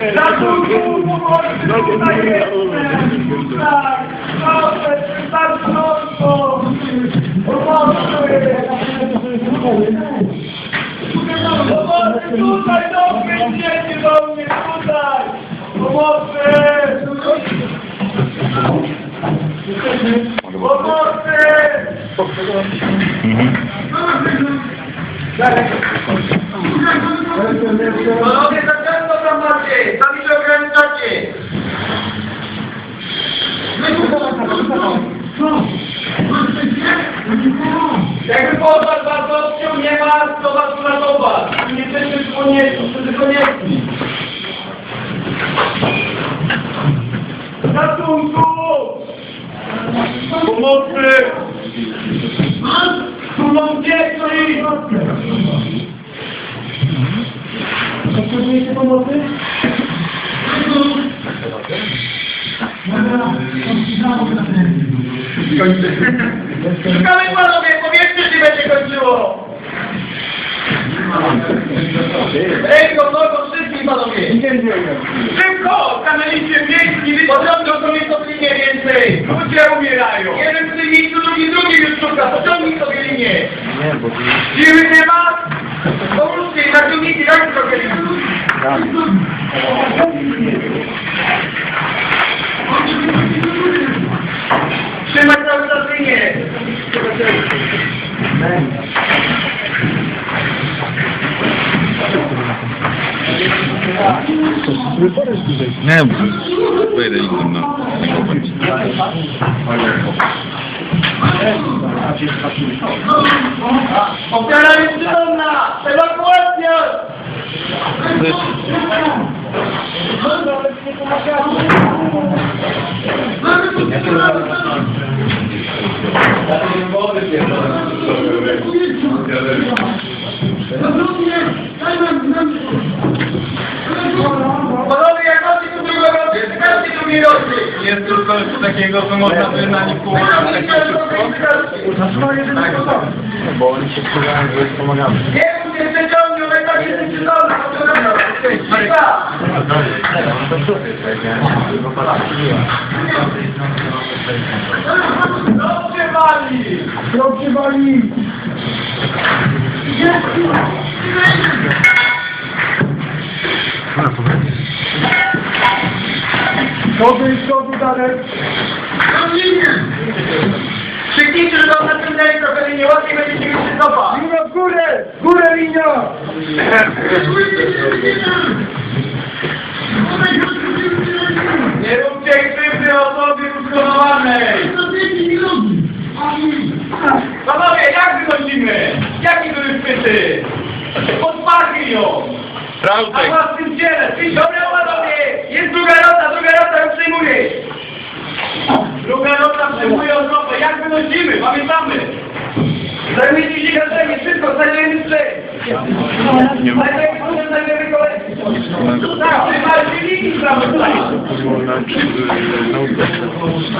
Ratunku, pomocy, tutaj jestem! Tak, proszę, starczą! Pomocy! Pomocy, tutaj do mnie, dzieci do mnie, macie! Sami się ograniczacie! Jakby poza wartością nie ma, to was uratować. Nie jesteśmy konieczni, wszyscy konieczni. Ratunku! Pomocy! Tu mam dzieci! Potrzebujecie pomocy? Szukamy panowie, powiedzcie, czy będzie kończyło! Ręką, nogą, wszystkim panowie! Szybko! Stanęliście w miejscu, nie pociągnął sobie to linię więcej! Ludzie umierają! Jeden w tym miejscu, drugi, drugi już szuka, pociągnij sobie linię! Nie, bo Siły nie ma? Pomóżcie, naciągnijcie, dajcie trochę linię! Trzymać cały czas linię! Nie, wejdę innym na Ofiara jest przytomna! Ewakuacja! Panowie, jak macie tu drugą roczkę, czekajcie drugiej roczki! Jest tylko coś takiego, co można by na nich położyć takie wszystko. Bo oni się wkurzają, że pomagamy. Nie mów się przeciągnił, ale tak jesteś przytomny! Cicha! Dobrze wali! Dobrze wali! Koby, koby dalej! Krzyknijcie, że wam naciągnęli trochę linię, łatwiej będziecie mieć cofa! Linia w górę! W górę linia! Nie róbcie krzywdy osobie uszkodowanej! Panowie, jak wychodzimy? Jaki były chwyty? Podparli ją! A Trautek! was w tym dziele! Dobra panowie! Jest druga rota, druga rota już przyjmuje! Druga rota przyjmuje osobę. Jak wychodzimy? Pamiętamy! Zajmijcie się gaszenie, szybko, zajmujemy strzej! Nie ma.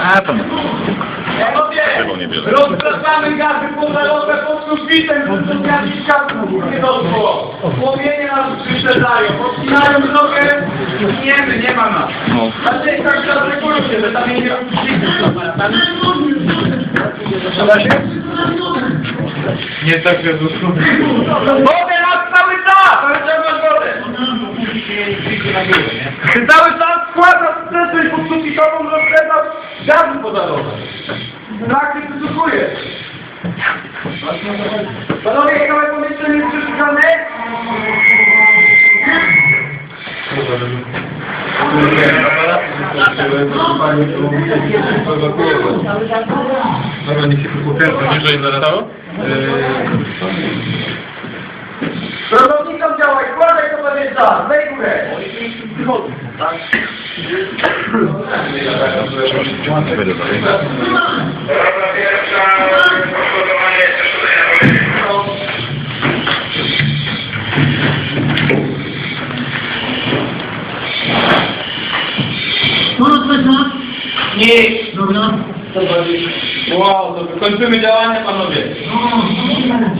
A tam. Tego nie bierze. rozpraszamy gazy poza lotę pod sufitem, pod sufitem nie doszło. Płomienie nas wyprzedzają, podcinają drogę, giniemy, nie ma nas. Znaczy, tak się się, że tam nie robi Nie tak, że został. Wodę nas cały czas! Cały czas masz wodę! Ty cały czas składasz stresu i pod sufitową rozpędzasz gazy podalowe. Tak, ty wysłuchujesz. Panowie, całe pomieszczenie jest przeszukane? Dobra, niech się pokręca. Niżej zostało? Pracownikom działaj, wkładaj to pamięta, weź górę. Będę dalej. Nie. Dobra. Wow, to kończymy działania, panowie.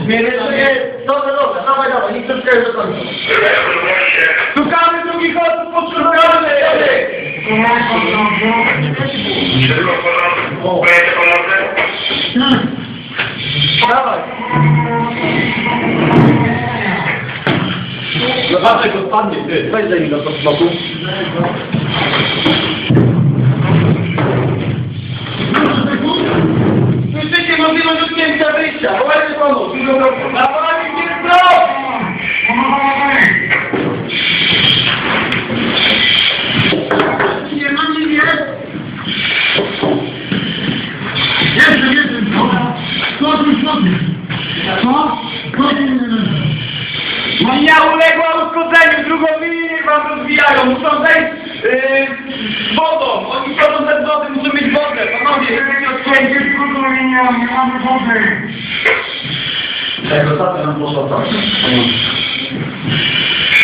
Śmiertelnie. Dobra, dobra, dawaj, dawaj, niech to do końca. Szukamy drugich osób, potrzebujemy Wszystko w porządku? Pojedzie pomocy? Dawaj. Zobaczę go spadnie, ty. Weź zajmij go z boku. Wodę, panowie, żebyście odcięci. drugą linią, nie mamy wody. Tak, ostatnio nam poszło tak.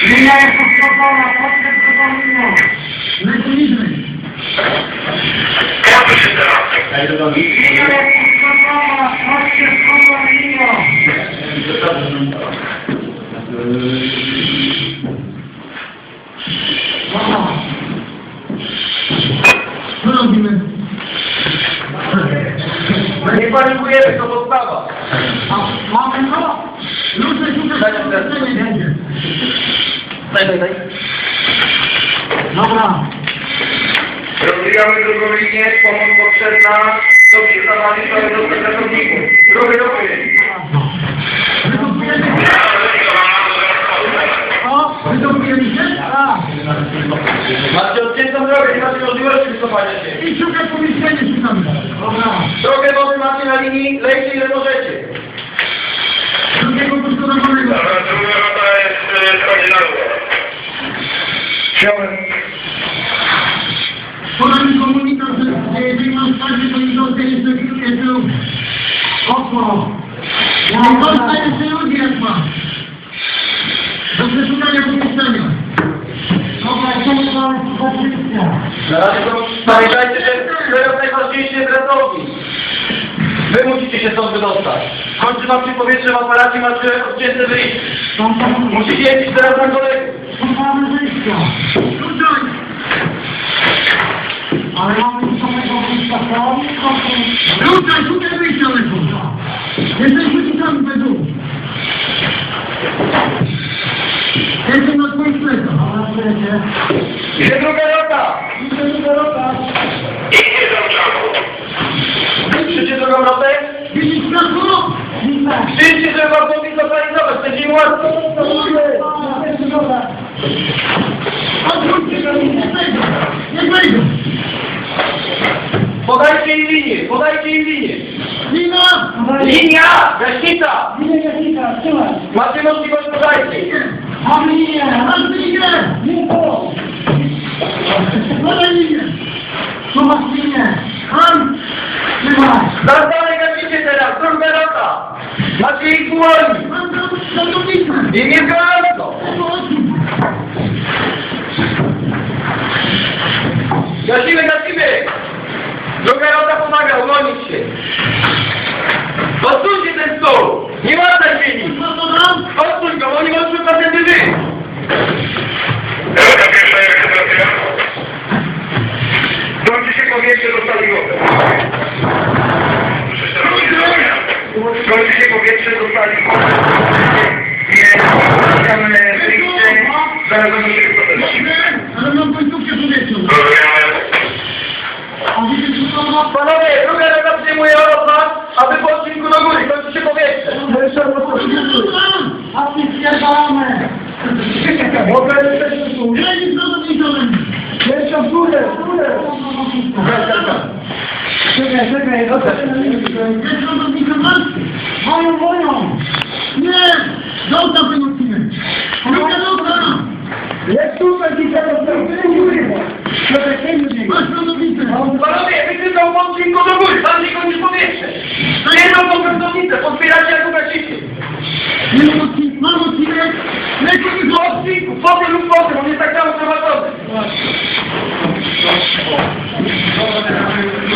Linia jest uszkodzona, chodźcie z drugą linią. Leciliśmy. Ja tu się teraz. Linia jest uszkodzona, chodźcie z drugą linią. Aha. Co robimy? Nie panikujemy, to podstawa. Mamy to? Ludzie szukać polecenie będzie. Daj, daj, daj. Dobra. Rozwijamy drugą linię, pomoc potrzebna do przyznawania całego pracowników. Drugie robię. Wydobujemy się? O, wydobujemy się? Tak. Macie odciętą drogę, nie macie możliwości wycofania się. I szukać pomieszczenie szukamy. Dobra. Linii, lejcie ile możecie. Drugiego poszkodowanego. Dobra, druga rota jest górę. Chciałem. Podam komunikat, że jeżeli mam skarży, to nie dostaję jeszcze jeszcze okno. Jeszcze ludzi jak mam. Do przeszukania pomieszczenia. Dobra, razie to pamiętajcie, że to jest najważniejszy jest ratownik. Wy musicie się stąd wydostać. Kończy wam się powietrze w aparacie, macie odcięte wyjście. Musicie jeździć teraz na kolegę. Szukamy wyjścia. Tutaj. Ale mamy samego wyjścia. Tutaj, tutaj wyjścia lecą. Jesteśmy tutaj we dół. Jestem na twoim plecach. Na plecie. Gdzie druga на те, Всі це вартові запарізали, скажімо. Подайте її лінії, подайте її лінії. Ліна! Лінія! Защита! Матимовські господарці! Аміння! Аміння! Лінія! Лінія! Сумасіння! Аміння! Zaraz dalej gaśnicie teraz, druga rota. Macie ich stanownicę! I nie gorąco. Gasimy, gasimy! Druga rota pomaga, uwolnić się.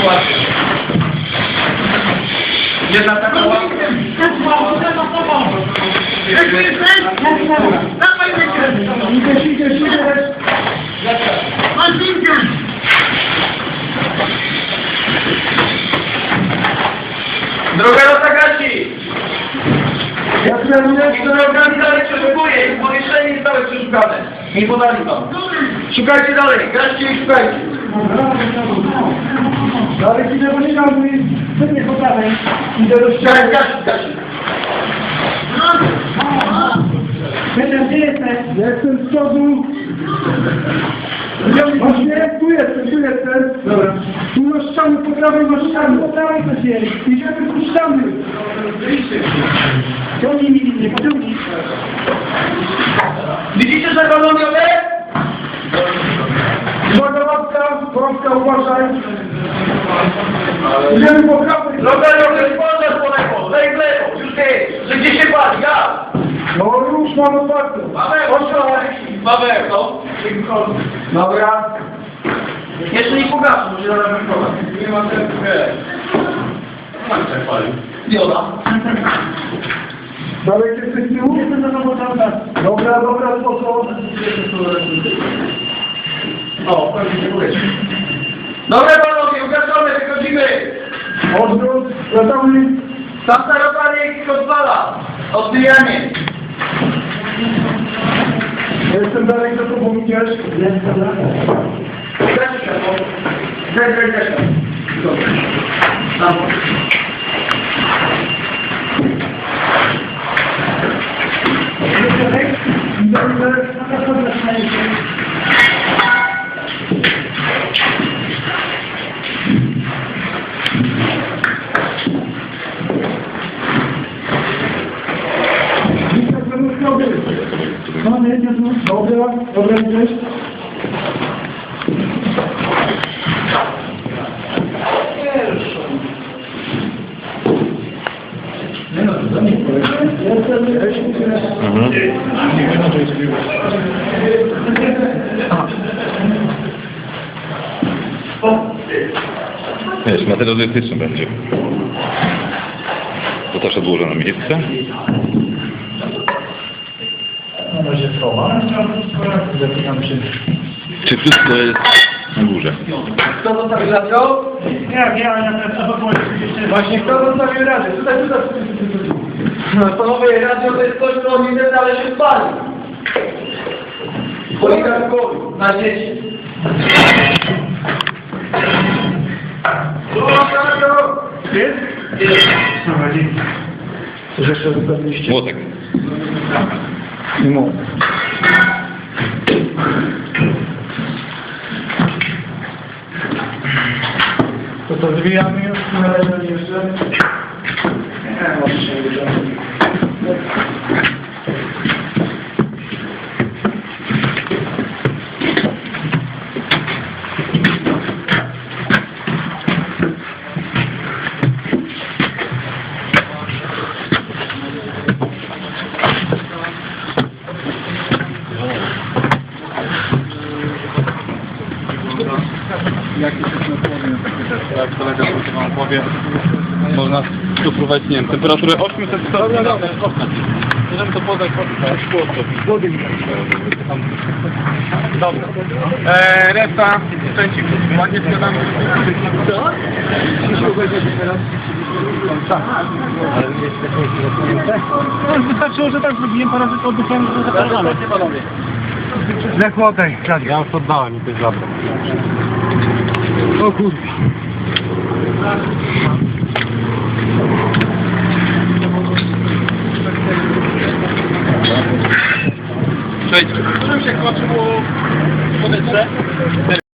sytuacji. Jedna taka łapka. Droga Rosagaci! Ja planuję, że organizacja przeszukuje i powieszenie zostały przeszukane. Nie podali wam. Szukajcie dalej, graźcie i szukajcie. Ale kiedy nie mam, to nie podawaj. Idę do ściany. Gasić, gasić. Peter, gdzie jesteś? Jestem z przodu. Właśnie, tu jestem, tu jestem. Dobra. Tu masz ściany, po prawej masz ściany. Po prawej też jest. Idziemy tu ściany. Ciągnij mi linię, pociągnij. Uważaj. Idziemy po prawej. Droga, droga, spojrzę po lewo. Lej w lewo. Już nie. Że gdzie się pali? Ja. No już mam otwartą. Paweł, Paweł, no. Dobra. Jeszcze nie pogasł, bo się zaraz wyprowadzi. Nie ma sensu, Dioda. Dalej jesteś z tyłu? Jestem za tobą Dobra, dobra, spoko. O, pewnie się powiedzieć. Dobra panowie, ugaszone, wychodzimy. Odwrót, gotowy. Tam zarobienie odwala. Odbijanie. Jestem dalej za tobą, idziesz? Jestem dalej. Światło. Gasić, gasić, gasić. Dobra. Tam. Dietetyczny będzie. To też odłożę na miejsce. Czy wszystko jest na górze? Kto zostawił radio? Nie, nie, ja na Właśnie kto zostawił radio? Tutaj, tutaj. No panowie, radio to jest coś, co nie wiem, ale się spali. Poligarkowi, na dzieci. Jest? Jest. Coś jeszcze zostawiliście? Młotek. No. To to zwijamy już, na razie jeszcze. Nie, może się nie powie, można próbować, nie wiem, temperaturę 800 stopni. Dobra, dobra, Możemy to podać pod szkło sobie. Dobra. Eee, reszta sprzęcików. Ładnie składamy. No, wystarczyło, że tak zrobiłem parę razy to oddychałem, że łokaj, Ja już oddałem i ty zabrał. O kurwa. Przejdź. Czym się kończyło w?